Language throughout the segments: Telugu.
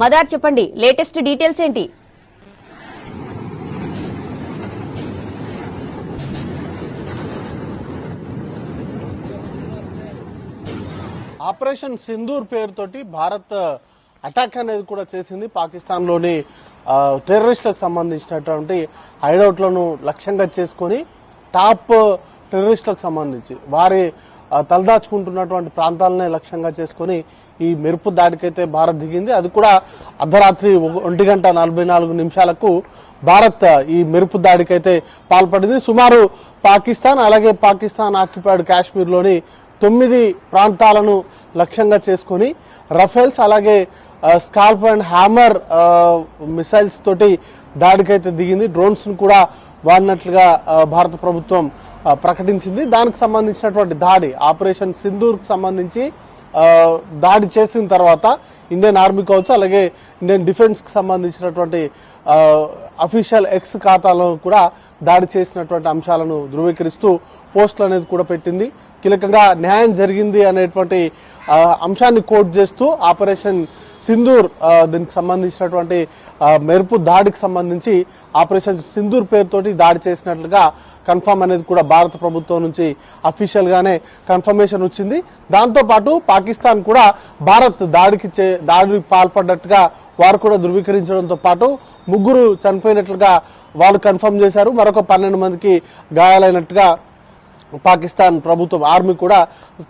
మదార్ చెప్పండి లేటెస్ట్ డీటెయిల్స్ ఏంటి? ఆపరేషన్ సింధూర్ పేరుతోటి భారత్ అటాక్ అనేది కూడా చేసింది. పాకిస్తాన్లోని టెర్రరిస్టులకు సంబంధించినటువంటి హైడౌట్లను లక్ష్యంగా చేసుకొని టాప్ టెర్రరిస్టులకు సంబంధించి వారి తలదాచుకుంటున్నటువంటి ప్రాంతాలనే లక్ష్యంగా చేసుకొని ఈ మెరుపు దాడికైతే భారత్ దిగింది. అది కూడా అర్ధరాత్రి ఒక- ఒంటి గంట నలభై నాలుగు నిమిషాలకు భారత్ ఈ మెరుపు దాడికైతే పాల్పడింది. సుమారు పాకిస్తాన్ అలాగే పాకిస్తాన్ ఆక్యుపైడ్ కాశ్మీర్లోని తొమ్మిది ప్రాంతాలను లక్ష్యంగా చేసుకొని రఫేల్స్ అలాగే స్కాల్ప్ అండ్ హ్యామర్ మిసైల్స్ తోటి దాడికైతే దిగింది. డ్రోన్స్ను కూడా వాడినట్లుగా భారత ప్రభుత్వం ప్రకటించింది. దానికి సంబంధించినటువంటి దాడి ఆపరేషన్ సింధూర్కు సంబంధించి దాడి చేసిన తర్వాత ఇండియన్ ఆర్మీ కావచ్చు అలాగే ఇండియన్ డిఫెన్స్కి సంబంధించినటువంటి అఫీషియల్ ఎక్స్ ఖాతాలో కూడా దాడి చేసినటువంటి అంశాలను ధృవీకరిస్తూ పోస్టులు అనేది కూడా పెట్టింది. కీలకంగా న్యాయం జరిగింది అనేటువంటి అంశాన్ని కోట్ చేస్తూ ఆపరేషన్ సింధూర్ దీనికి సంబంధించినటువంటి మెరుపు దాడికి సంబంధించి ఆపరేషన్ సింధూర్ పేరుతోటి దాడి చేసినట్లుగా కన్ఫర్మ్ అనేది కూడా భారత ప్రభుత్వం నుంచి అఫీషియల్గానే కన్ఫర్మేషన్ వచ్చింది. దాంతో పాటు పాకిస్తాన్ కూడా భారత్ దాడికి చే- దాడికి పాల్పడ్డట్టుగా వారు కూడా ధృవీకరించడంతో పాటు ముగ్గురు చనిపోయినట్లుగా వాళ్ళు కన్ఫర్మ్ చేశారు. మరొక పన్నెండు మందికి గాయాలైనట్టుగా పాకిస్తాన్ ప్రభుత్వం ఆర్మీ కూడా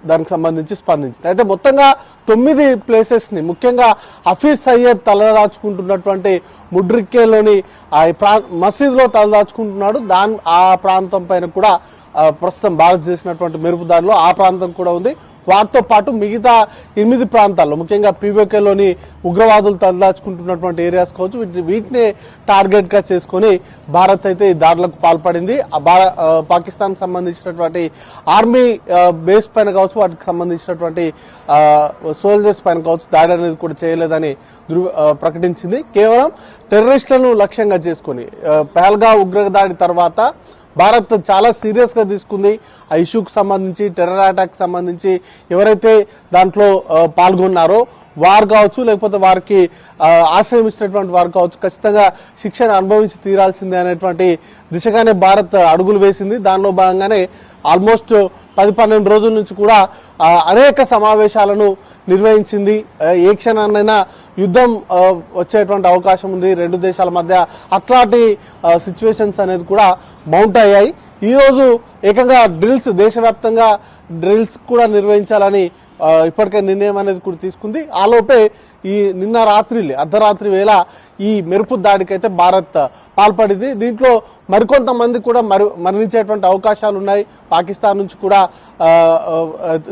దానికి సంబంధించి స్పందించింది. అయితే మొత్తంగా తొమ్మిది ప్లేసెస్ని ముఖ్యంగా హఫీజ్ సయ్యద్ తలదాచుకుంటున్నటువంటి ముడ్రిక్కేలోని ఆ మసీదులో తలదాచుకుంటున్నాడు. దాని ఆ ప్రాంతం పైన కూడా ప్రస్తుతం భారత్ చేసినటువంటి మెరుపుదారిలో ఆ ప్రాంతం కూడా ఉంది. వాటితో పాటు మిగతా ఎనిమిది ప్రాంతాల్లో ముఖ్యంగా పీవోకేలోని ఉగ్రవాదులు తలదాచుకుంటున్నటువంటి ఏరియాస్ కావచ్చు వీటిని వీటిని టార్గెట్గా చేసుకొని భారత్ అయితే ఈ దాడులకు పాల్పడింది. ఆ పాకిస్తాన్ సంబంధించినటువంటి ఆర్మీ బేస్ పైన కావచ్చు వాటికి సంబంధించినటువంటి సోల్జర్స్ పైన కావచ్చు దాడి అనేది కూడా చేయలేదని ప్రకటించింది. కేవలం టెర్రరిస్టులను లక్ష్యంగా చేసుకొని ఆ, పహల్గా ఉగ్రదాడి తర్వాత భారత్ చాలా సీరియస్గా తీసుకుంది. ఆ ఇష్యూకి సంబంధించి టెర్రర్ అటాక్ సంబంధించి ఎవరైతే దాంట్లో పాల్గొన్నారో వారు కావచ్చు లేకపోతే వారికి ఆ, ఆశ్రయం ఇచ్చినటువంటి వారు కావచ్చు ఖచ్చితంగా శిక్షణ అనుభవించి తీరాల్సిందే అనేటువంటి దిశగానే భారత్ అడుగులు వేసింది. దానిలో భాగంగానే ఆల్మోస్ట్ పది పన్నెండు రోజుల నుంచి కూడా అనేక సమావేశాలను నిర్వహించింది. ఏ క్షణాన్నైనా యుద్ధం వచ్చేటువంటి అవకాశం ఉంది. రెండు దేశాల మధ్య అట్లాంటి సిచ్యువేషన్స్ అనేది కూడా మౌంట్ అయ్యాయి. ఈరోజు ఏకంగా డ్రిల్స్ దేశవ్యాప్తంగా డ్రిల్స్ కూడా నిర్వహించాలని ఇప్పటికే నిర్ణయం అనేది కూడా తీసుకుంది. ఆలోపే ఈ నిన్న రాత్రి అర్ధరాత్రి వేళ ఈ మెరుపు దాడికైతే భారత్ పాల్పడింది. దీంట్లో మరికొంతమంది కూడా మరి మరణించేటువంటి అవకాశాలు ఉన్నాయి పాకిస్తాన్ నుంచి కూడా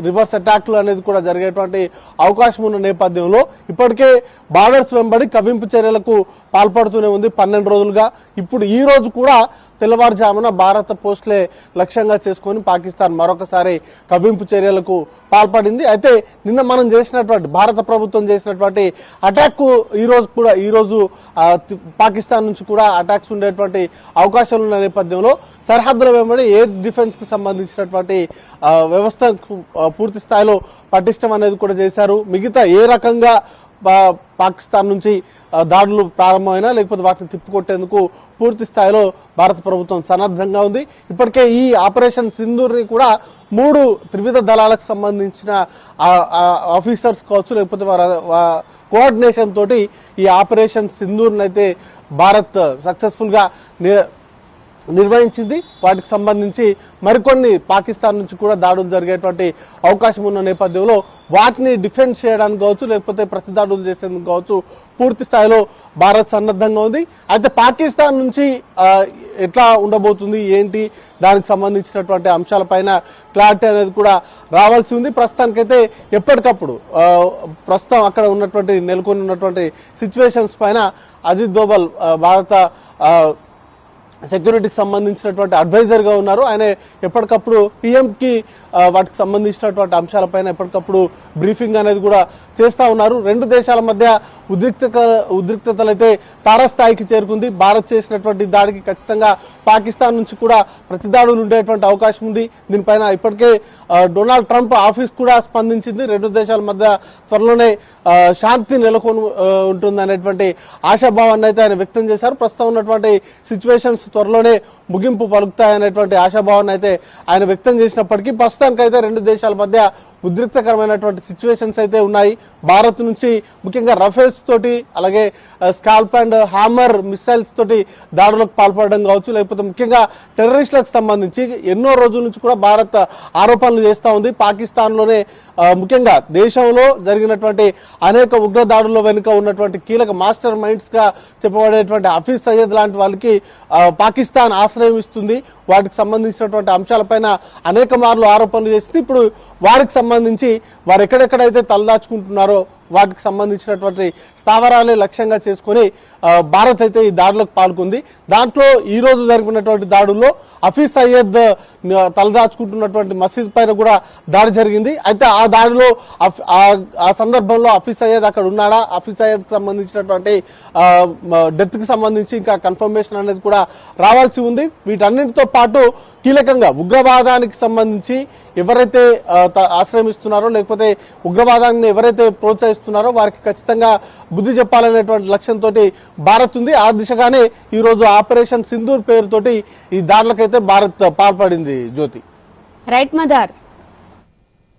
రివర్స్ అటాక్లు అనేది కూడా జరిగేటువంటి అవకాశం ఉన్న నేపథ్యంలో ఇప్పటికే బార్డర్స్ వెంబడి కవింపు చర్యలకు పాల్పడుతూనే ఉంది పన్నెండు రోజులుగా. ఇప్పుడు ఈ రోజు కూడా తెల్లవారుజామున భారత పోస్టులే లక్ష్యంగా చేసుకొని పాకిస్తాన్ మరొకసారి కవ్వింపు చర్యలకు పాల్పడింది. అయితే నిన్న మనం చేసినటువంటి భారత ప్రభుత్వం చేసినటువంటి అటాక్ ఈ రోజు కూడా ఈ రోజు పాకిస్తాన్ నుంచి కూడా అటాక్స్ ఉండేటువంటి అవకాశాలు ఉన్న నేపథ్యంలో సరిహద్దుల వెంబడి ఎయిర్ డిఫెన్స్కు సంబంధించినటువంటి వ్యవస్థ పూర్తి స్థాయిలో పటిష్టం అనేది కూడా చేశారు. మిగతా ఏ రకంగా పాకిస్తాన్ నుంచి దాడులు ప్రారంభమైనా లేకపోతే వాటిని తిప్పికొట్టేందుకు పూర్తి స్థాయిలో భారత ప్రభుత్వం సన్నద్ధంగా ఉంది. ఇప్పటికే ఈ ఆపరేషన్ సింధూర్ని కూడా మూడు త్రివిధ దళాలకు సంబంధించిన ఆఫీసర్స్ కావచ్చు లేకపోతే వారి కోఆర్డినేషన్ తోటి ఈ ఆపరేషన్ సింధూర్ని అయితే భారత్ సక్సెస్ఫుల్గా నిర్వహించింది. వాటికి సంబంధించి మరికొన్ని పాకిస్తాన్ నుంచి కూడా దాడులు జరిగేటువంటి అవకాశం ఉన్న నేపథ్యంలో వాటిని డిఫెండ్ చేయడానికి కావచ్చు లేకపోతే ప్రతి దాడులు చేసేందుకు కావచ్చు పూర్తి స్థాయిలో భారత్ సన్నద్ధంగా ఉంది. అయితే పాకిస్తాన్ నుంచి ఎట్లా ఉండబోతుంది ఏంటి దానికి సంబంధించినటువంటి అంశాలపైన క్లారిటీ అనేది కూడా రావాల్సి ఉంది. ప్రస్తుతానికైతే ఎప్పటికప్పుడు ప్రస్తుతం అక్కడ ఉన్నటువంటి నెలకొని ఉన్నటువంటి సిచ్యువేషన్స్ పైన అజిత్ దోవల్ భారత సెక్యూరిటీకి సంబంధించినటువంటి అడ్వైజర్గా ఉన్నారు. ఆయన ఎప్పటికప్పుడు పీఎంకి వాటికి సంబంధించినటువంటి అంశాలపైన ఎప్పటికప్పుడు బ్రీఫింగ్ అనేది కూడా చేస్తూ ఉన్నారు. రెండు దేశాల మధ్య ఉద్రిక్తత ఉద్రిక్తతలు అయితే తారస్థాయికి చేరుకుంది. భారత్ చేసినటువంటి దాడికి ఖచ్చితంగా పాకిస్తాన్ నుంచి కూడా ప్రతిదాడులు ఉండేటువంటి అవకాశం ఉంది. దీనిపైన ఇప్పటికే డొనాల్డ్ ట్రంప్ ఆఫీస్ కూడా స్పందించింది. రెండు దేశాల మధ్య త్వరలోనే శాంతి నెలకొని ఉంటుంది అనేటువంటి ఆశాభావాన్ని అయితే ఆయన వ్యక్తం చేశారు. ప్రస్తుతం ఉన్నటువంటి సిచ్యువేషన్స్ త్వరలోనే ముగింపు పలుకుతాయనేటువంటి ఆశాభావాన్ని అయితే ఆయన వ్యక్తం చేసినప్పటికీ ప్రస్తుతానికైతే రెండు దేశాల మధ్య ఉద్రిక్తకరమైనటువంటి సిచ్యువేషన్స్ అయితే ఉన్నాయి. భారత్ నుంచి ముఖ్యంగా రఫేల్స్ తోటి అలాగే స్కాల్ప్ అండ్ హ్యామర్ మిసైల్స్ తోటి దాడులకు పాల్పడడం కావచ్చు లేకపోతే ముఖ్యంగా టెర్రరిస్టులకు సంబంధించి ఎన్నో రోజుల నుంచి కూడా భారత్ ఆరోపణలు చేస్తూ ఉంది. పాకిస్తాన్లోనే ముఖ్యంగా దేశంలో జరిగినటువంటి అనేక ఉగ్ర దాడుల వెనుక ఉన్నటువంటి కీలక మాస్టర్ మైండ్స్గా చెప్పబడేటువంటి హఫీజ్ సయ్యద్ లాంటి వాళ్ళకి పాకిస్తాన్ ఆశ్రయం ఇస్తుంది. వాటికి సంబంధించినటువంటి అంశాలపైన అనేక మార్లు ఆరోపణలు చేసింది. ఇప్పుడు వారికి సంబంధించి వారు ఎక్కడెక్కడైతే తలదాచుకుంటున్నారో వాటికి సంబంధించినటువంటి స్థావరాలే లక్ష్యంగా చేసుకొని భారత్ అయితే ఈ దాడులకు పాల్గొంది. దాంట్లో ఈ రోజు జరిగినటువంటి దాడుల్లో హఫీజ్ సయ్యద్ తలదాచుకుంటున్నటువంటి మసీద్ పైన కూడా దాడి జరిగింది. అయితే ఆ దాడిలో అఫ్- ఆ- సందర్భంలో హఫీజ్ సయ్యద్ అక్కడ ఉన్నాడా? హఫీజ్ సయ్యద్కి సంబంధించినటువంటి డెత్కి సంబంధించి ఇంకా కన్ఫర్మేషన్ అనేది కూడా రావాల్సి ఉంది. వీటన్నిటితో పాటు కీలకంగా ఉగ్రవాదానికి సంబంధించి ఎవరైతే త- ఆశ్రమిస్తున్నారో లేకపోతే ఉగ్రవాదాన్ని ఎవరైతే ప్రోత్సహిస్తున్నారో వారికి ఖచ్చితంగా బుద్ధి చెప్పాలనేటువంటి లక్ష్యంతో భారత్ ఉంది. ఆ దిశగానే ఈ రోజు ఆపరేషన్ సింధూర్ పేరుతోటి ఈ దాడులకైతే భారత్ పాల్పడింది జ్యోతి. రైట్ మదార్.